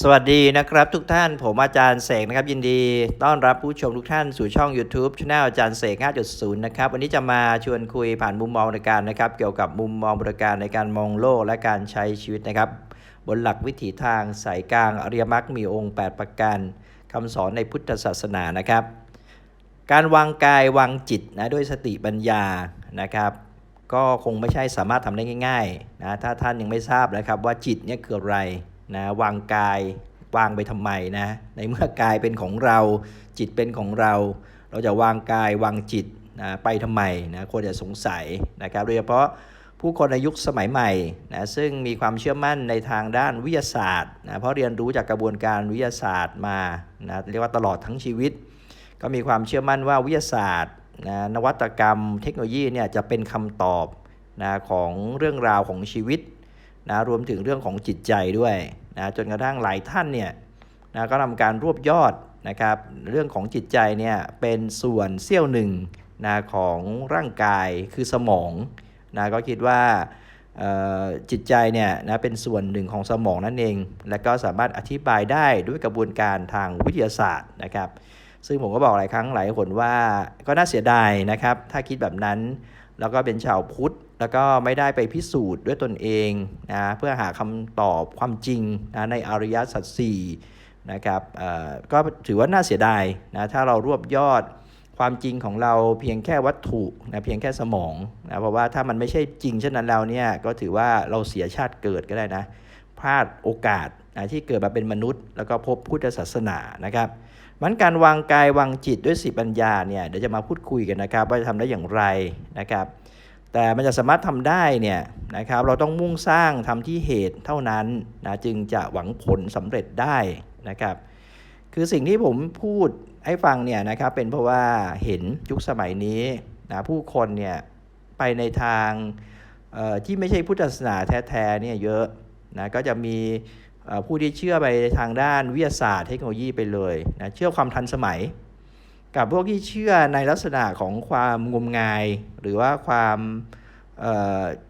สวัสดีนะครับทุกท่านผมอาจารย์เสกนะครับ ยินดีต้อนรับผู้ชมทุกท่านสู่ช่อง YouTube Channel อาจารย์เสก 5.0 นะครับ วันนี้จะมาชวนคุยผ่านมุมมองในการนะครับ เกี่ยวกับมุมมองบริการในการมองโลกและการใช้ชีวิตนะครับ บนหลักวิถีทางสายกลางอริยมรรคมีองค์ 8 ประการคำสอนในพุทธศาสนานะครับ การวางกายวางจิตนะด้วยสติปัญญานะครับก็คงไม่ใช่สามารถทำได้ง่ายๆนะถ้าท่านยังไม่ทราบนะครับว่าจิตเนี่ยคืออะไร นะวางกายวางไปทำไมนะในเมื่อกายเป็นของเราจิตเป็นของเรา เราจะวางกายวางจิตนะไปทำไมนะควรจะสงสัยนะครับโดยเฉพาะผู้คนในยุคสมัยใหม่นะซึ่งมีความเชื่อมั่นในทางด้านวิทยาศาสตร์นะเพราะเรียนรู้จากกระบวนการวิทยาศาสตร์มานะเรียกว่าตลอดทั้งชีวิต ก็มีความเชื่อมั่นว่าวิทยาศาสตร์นะนวัตกรรมเทคโนโลยีเนี่ยจะเป็นคำตอบนะของเรื่องราวของชีวิต นะรวมถึงเรื่องของจิตใจด้วยนะจนกระทั่งหลายท่านเนี่ยนะก็ทำการรวบยอดนะครับเรื่องของจิตใจเนี่ยเป็นส่วนเสี้ยวหนึ่งนะของร่างกายคือสมองนะก็คิดว่าจิตใจเนี่ยนะเป็นส่วนหนึ่งของสมองนั่นเอง และก็สามารถอธิบายได้ด้วยกระบวนการทางวิทยาศาสตร์นะครับซึ่งผมก็บอกหลายครั้งหลายคนว่าก็น่าเสียดายนะครับ ถ้าคิดแบบนั้น แล้วก็เป็นชาวพุทธ แล้วก็ไม่ได้ไปพิสูจน์ด้วยตนเองนะเพื่อหาคำตอบความจริงนะในอริยสัจสี่นะครับเอ่อก็ถือว่าน่าเสียดายนะถ้าเรารวบยอดความจริงของเราเพียงแค่วัตถุนะเพียงแค่สมองนะเพราะว่าถ้ามันไม่ใช่จริงเช่นนั้นแล้วเนี่ยก็ถือว่าเราเสียชาติเกิดก็ได้นะพลาดโอกาสนะที่เกิดมาเป็นมนุษย์ แล้วก็พบพุทธศาสนานะครับมันการวางกายวางจิตด้วยสิปัญญาเนี่ยเดี๋ยวจะมาพูดคุยกันนะครับ ว่าจะทำได้อย่างไรนะครับ แต่มันจะสามารถทำได้เนี่ยนะครับเราต้องมุ่งสร้างทำที่เหตุเท่านั้นนะจึงจะหวังผลสำเร็จได้นะครับ คือสิ่งที่ผมพูดให้ฟังเนี่ยนะครับเป็นเพราะว่าเห็นยุคสมัยนี้นะผู้คนเนี่ยไปในทางเอ่อที่ไม่ใช่พุทธศาสนาแท้ๆเนี่ยเยอะนะก็จะมีผู้ที่เชื่อไปทางด้านวิทยาศาสตร์เทคโนโลยีไปเลยนะเชื่อความทันสมัย กับพวกที่เชื่อในลักษณะของความงมงาย หรือว่าความ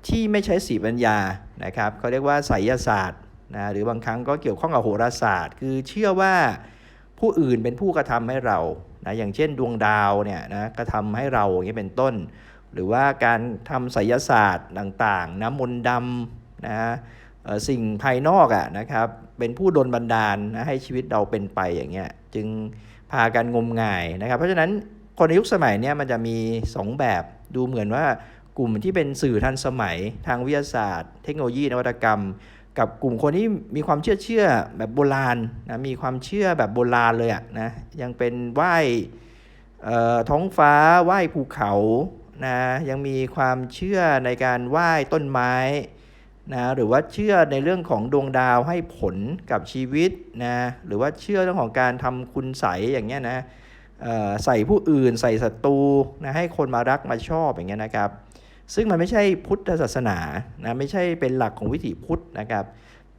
ที่ไม่ใช้สีปัญญานะครับเขาเรียกว่าไสยศาสตร์นะหรือบางครั้งก็เกี่ยวข้องกับโหราศาสตร์ คือเชื่อว่าผู้อื่นเป็นผู้กระทำให้เรานะอย่างเช่นดวงดาวเนี่ยนะกระทำให้เราอย่างนี้เป็นต้น หรือว่าการทำไสยศาสตร์ต่างๆ น้ำมนต์ดำนะ สิ่งภายนอกอะนะครับ เป็นผู้ดลบันดาลนะให้ชีวิตเราเป็นไปอย่างเงี้ยจึงพากันงมงายนะครับ เพราะฉะนั้นคนในยุคสมัยเนี้ยมันจะมี 2 แบบดูเหมือนว่ากลุ่มที่เป็นสื่อทันสมัยทางวิทยาศาสตร์ เทคโนโลยีนวัตกรรม กับกลุ่มคนที่มีความเชื่อเชื่อแบบโบราณนะมีความเชื่อแบบโบราณเลยอะนะยังเป็นไหว้ท้องฟ้าไหว้ภูเขานะยังมีความเชื่อในการไหว้ต้นไม้ นะหรือว่าเชื่อในเรื่องของดวงดาวให้ผลกับชีวิตนะหรือว่าเชื่อเรื่องของการทำคุณใสอย่างเงี้ยนะใส่ผู้อื่นใส่ศัตรูนะให้คนมารักมาชอบอย่างเงี้ยนะครับ ซึ่งมันไม่ใช่พุทธศาสนานะไม่ใช่เป็นหลักของวิถีพุทธนะครับ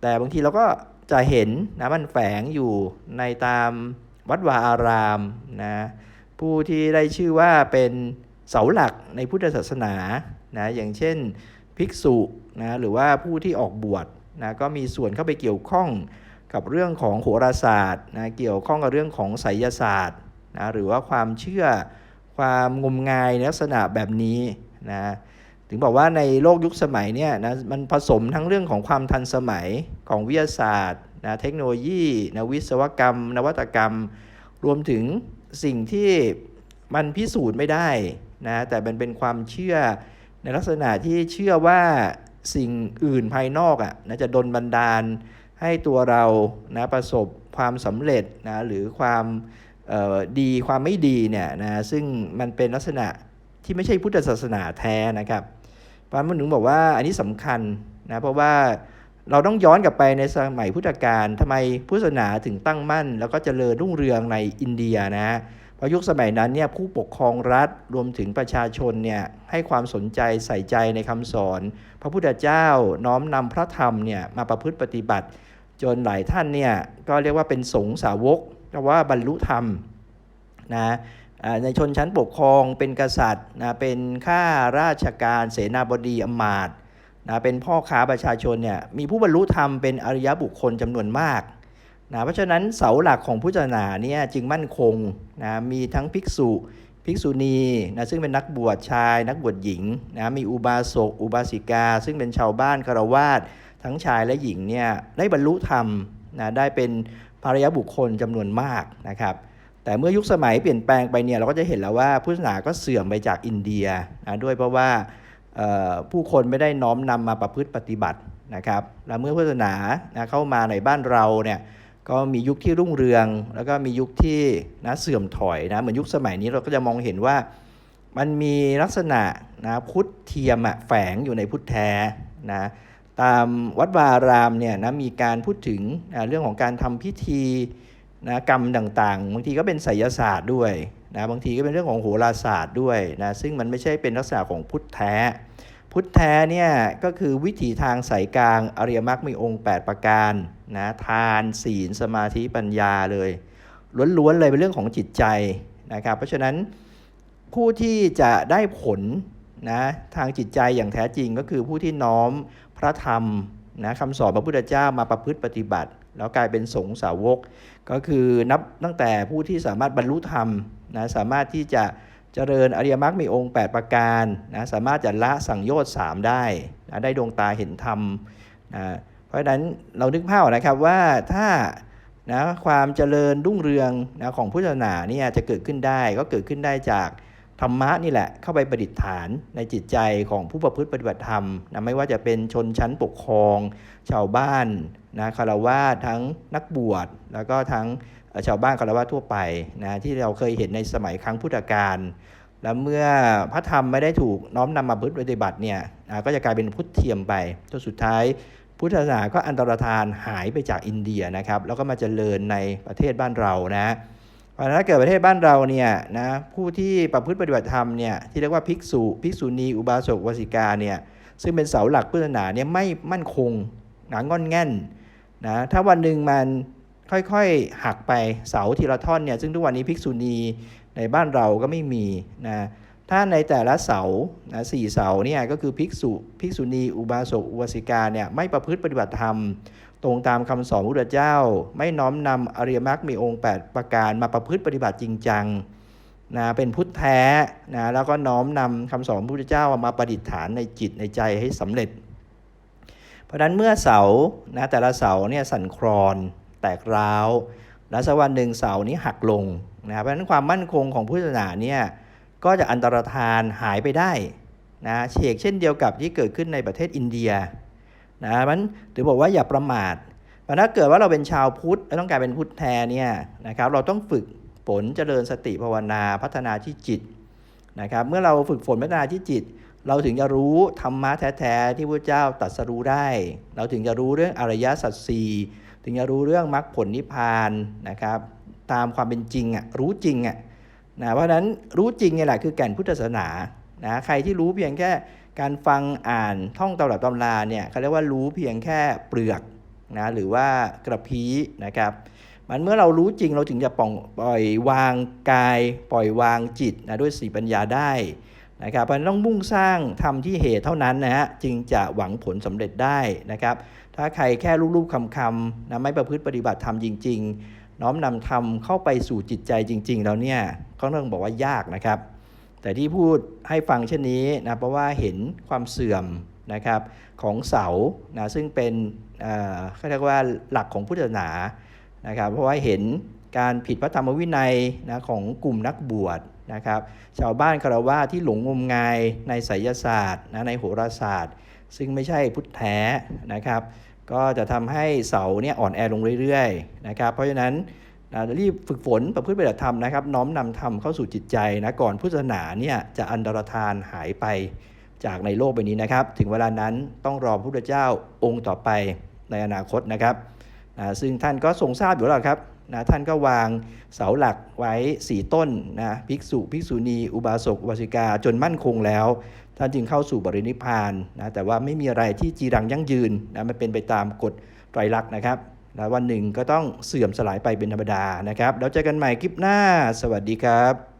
แต่บางทีเราก็จะเห็นนะมันแฝงอยู่ในตามวัดวาอารามนะผู้ที่ได้ชื่อว่าเป็นเสาหลักในพุทธศาสนานะอย่างเช่นภิกษุ นะหรือว่าผู้ที่ออกบวชนะก็มีส่วนเข้าไปเกี่ยวข้องกับเรื่องของโหราศาสตร์นะเกี่ยวข้องกับเรื่องของไสยศาสตร์นะหรือว่าความเชื่อความงมงายในลักษณะแบบนี้นะถึงบอกว่าในโลกยุคสมัยเนี่ยนะมันผสมทั้งเรื่องของความทันสมัยของวิทยาศาสตร์นะเทคโนโลยีนะวิศวกรรม นวัตกรรม รวมถึงสิ่งที่มันพิสูจน์ไม่ได้นะแต่มันเป็นความเชื่อในลักษณะที่เชื่อว่า สิ่งอื่นภายนอกอะนะจะดลบันดาลให้ตัวเรานะประสบความสำเร็จนะหรือความดีความไม่ดีเนี่ยนะซึ่งมันเป็นลักษณะที่ไม่ใช่พุทธศาสนาแท้นะครับพระมันถึงบอกว่าอันนี้สำคัญนะเพราะว่าเราต้องย้อนกลับไปในสมัยพุทธกาลทำไมพุทธศาสนาถึงตั้งมั่น แล้วก็เจริญรุ่งเรืองในอินเดียนะ พราะยุคสมัยนั้นเนี่ยผู้ปกครองรัฐรวมถึงประชาชนเนี่ยให้ความสนใจใส่ใจในคำสอน พระพุทธเจ้าน้อมนำพระธรรมเนี่ยมาประพฤติปฏิบัติ จนหลายท่านเนี่ยก็เรียกว่าเป็นสงสาวกก็ว่าบรรลุธรรมนะในชนชั้นปกครองเป็นกษัตริย์นะเป็นข้าราชการเสนาบดีอมาตย์นะเป็นพ่อค้าประชาชนเนี่ยมีผู้บรรลุธรรมเป็นอริยบุคคลจำนวนมาก นะเพราะฉะนั้นเสาหลักของพุทธศาสนาเนี่ยจึงมั่นคงนะมีทั้งภิกษุภิกษุณีนะซึ่งเป็นนักบวชชาย นักบวชหญิงนะมีอุบาสกอุบาสิกา ซึ่งเป็นชาวบ้านคารวาสทั้งชายและหญิงเนี่ยได้บรรลุธรรมนะได้เป็นภารยบุคคลจำนวนมากนะครับแต่เมื่อยุคสมัยเปลี่ยนแปลงไปเนี่ยเราก็จะเห็นแล้วว่าพุทธศาสนาก็เสื่อมไปจากอินเดียนะด้วยเพราะว่าผู้คนไม่ได้น้อมนำมาประพฤติปฏิบัตินะครับและเมื่อพุทธศาสนานะเข้ามาในบ้านเราเนี่ย ก็มียุคที่รุ่งเรือง แล้วก็มียุคที่นะเสื่อมถอยนะเหมือนยุคสมัยนี้เราก็จะมองเห็นว่ามันมีลักษณะนะพุทธเทียมแฝงอยู่ในพุทธแท้นะตามวัดวารามเนี่ยนะมีการพูดถึงนะเรื่องของการทำพิธีนะกรรมต่างๆ บางทีก็เป็นไสยศาสตร์ด้วยนะบางทีก็เป็นเรื่องของโหราศาสตร์ด้วยนะซึ่งมันไม่ใช่เป็นลักษณะของพุทธแท้ พุทธแท้เนี่ยก็คือวิถีทางสายกลางอริยมรรคมีองค์ 8 ประการนะทานศีลสมาธิปัญญาเลยล้วนๆเลยเป็นเรื่องของจิตใจนะครับ เพราะฉะนั้นผู้ที่จะได้ผลนะทางจิตใจอย่างแท้จริงก็คือผู้ที่น้อมพระธรรมนะคำสอนพระพุทธเจ้ามาประพฤติปฏิบัติ แล้วกลายเป็นสงฆ์สาวก ก็คือนับตั้งแต่ผู้ที่สามารถบรรลุธรรมนะสามารถที่จะ เจริญอริยมรรคมีองค์ 8 ประการนะสามารถจะละสังโยชน์3ได้นะได้ดวงตาเห็นธรรมนะเพราะฉะนั้นเรานึกภาพนะครับว่าถ้านะความเจริญรุ่งเรืองนะของพุทธศาสนาเนี่ยจะเกิดขึ้นได้ก็เกิดขึ้นได้จาก ธรรมะนี่แหละเข้าไปประดิษฐานในจิตใจของผู้ประพฤติปฏิบัติธรรมนะไม่ว่าจะเป็นชนชั้นปกครอง ชาวบ้านนะคารวาสทั้งนักบวชแล้วก็ทั้งชาวบ้านคารวะทั่วไปนะที่เราเคยเห็นในสมัยครั้งพุทธกาลแล้วเมื่อพระธรรมไม่ได้ถูกน้อมนำมาประพฤติปฏิบัติเนี่ยนะก็จะกลายเป็นพุทธเทียมไปจนสุดท้าย พุทธศาสนาก็อันตรธานหายไปจากอินเดียนะครับ แล้วก็มาเจริญในประเทศบ้านเรานะ เพราะฉะนั้นถ้าเกิดประเทศบ้านเราเนี่ยนะผู้ที่ประพฤติปฏิบัติธรรมเนี่ยที่เรียกว่าภิกษุภิกษุณีอุบาสกอุบาสิกาเนี่ยซึ่งเป็นเสาหลักพุทธศาสนาเนี่ยไม่มั่นคงหนางอนแง่นนะถ้าวันหนึ่งมันค่อยๆหักไปเสาทีละท่อนเนี่ยซึ่งทุกวันนี้ภิกษุณีในบ้านเราก็ไม่มีนะถ้าในแต่ละเสานะสี่เสาเนี่ยก็คือภิกษุภิกษุณีอุบาสกอุบาสิกาเนี่ยไม่ประพฤติปฏิบัติธรรม ตรงตามคำสอนพระพุทธเจ้า ไม่น้อมนำอริยมรรคมีองค์ 8 ประการมาประพฤติปฏิบัติจริงจังนะเป็นพุทธแท้นะแล้วก็น้อมนำคำสอนพระพุทธเจ้ามาประดิษฐานในจิตในใจให้สำเร็จ เพราะฉะนั้นเมื่อเสานะแต่ละเสาเนี่ยสั่นคลอนแตกร้าวแล้วสักวันหนึ่งเสานี้หักลงนะเพราะฉะนั้นความมั่นคงของพุทธศาสนาเนี่ยก็จะอันตรธานหายไปได้นะเชกเช่นเดียวกับที่เกิดขึ้นในประเทศอินเดีย นะมันถือบอกว่าอย่าประมาทเพราะถ้าเกิดว่าเราเป็นชาวพุทธและต้องการเป็นพุทธแท้เนี่ยนะครับเราต้องฝึกฝนเจริญสติภาวนาพัฒนาที่จิตนะครับเมื่อเราฝึกฝนพัฒนาที่จิต เราถึงจะรู้ธรรมะแท้ๆที่พระเจ้าตรัสรู้ได้ เราถึงจะรู้เรื่องอริยสัจสี่ถึงจะรู้เรื่องมรรคผลนิพพานนะครับตามความเป็นจริงอะรู้จริงอะนะเพราะฉะนั้นรู้จริงนี่แหละคือแก่นพุทธศาสนานะใครที่รู้เพียงแค่ การฟังอ่านท่องตำรับตำราเนี่ยเขาเรียกว่ารู้เพียงแค่เปลือกนะหรือว่ากระพี้นะครับ มันเมื่อเรารู้จริงเราถึงจะปล่อยวางกาย ปล่อยวางจิตนะด้วยสีปัญญาได้นะครับเพราะฉะนั้นต้องมุ่งสร้างทำที่เหตุเท่านั้นนะฮะจึงจะหวังผลสำเร็จได้นะครับ ถ้าใครแค่รูปๆคำๆนะไม่ประพฤติปฏิบัติธรรมจริง ๆ น้อมนำธรรมเข้าไปสู่จิตใจจริง ๆ แล้วเนี่ยก็ต้องบอกว่ายากนะครับ แต่ที่พูดให้ฟังเช่นนี้นะเพราะว่าเห็นความเสื่อมนะครับของเสานะซึ่งเป็นเอ่อเขาเรียกว่าหลักของพุทธศาสนานะครับเพราะว่าเห็นการผิดพระธรรมวินัยนะของกลุ่มนักบวชนะครับชาวบ้านคารวะที่หลงงมงายในไสยศาสตร์นะในโหราศาสตร์ ซึ่งไม่ใช่พุทธแท้นะครับ ก็จะทำให้เสาเนี่ยอ่อนแอลงเรื่อยๆนะครับเพราะฉะนั้น รีบฝึกฝนประพฤติปฏิบัติธรรมนะครับ น้อมนำธรรมเข้าสู่จิตใจนะก่อนพุทธศาสนาเนี่ยจะอันตรธานหายไปจากในโลกใบนี้นะครับ ถึงเวลานั้นต้องรอพระพุทธเจ้าองค์ต่อไปในอนาคตนะครับนะซึ่งท่านก็ทรงทราบอยู่แล้วครับนะท่านก็วางเสาหลักไว้ 4 ต้นนะภิกษุภิกษุณีอุบาสกอุบาสิกาจนมั่นคงแล้ว ท่านจึงเข้าสู่บรินิพานนะแต่ว่าไม่มีอะไรที่จีรังยั่งยืนนะมันเป็นไปตามกฎไตรลักษณ์นะครับ แล้ววันหนึ่งก็ต้องเสื่อมสลายไปเป็นธรรมดานะครับแล้วเจอกันใหม่คลิปหน้า สวัสดีครับ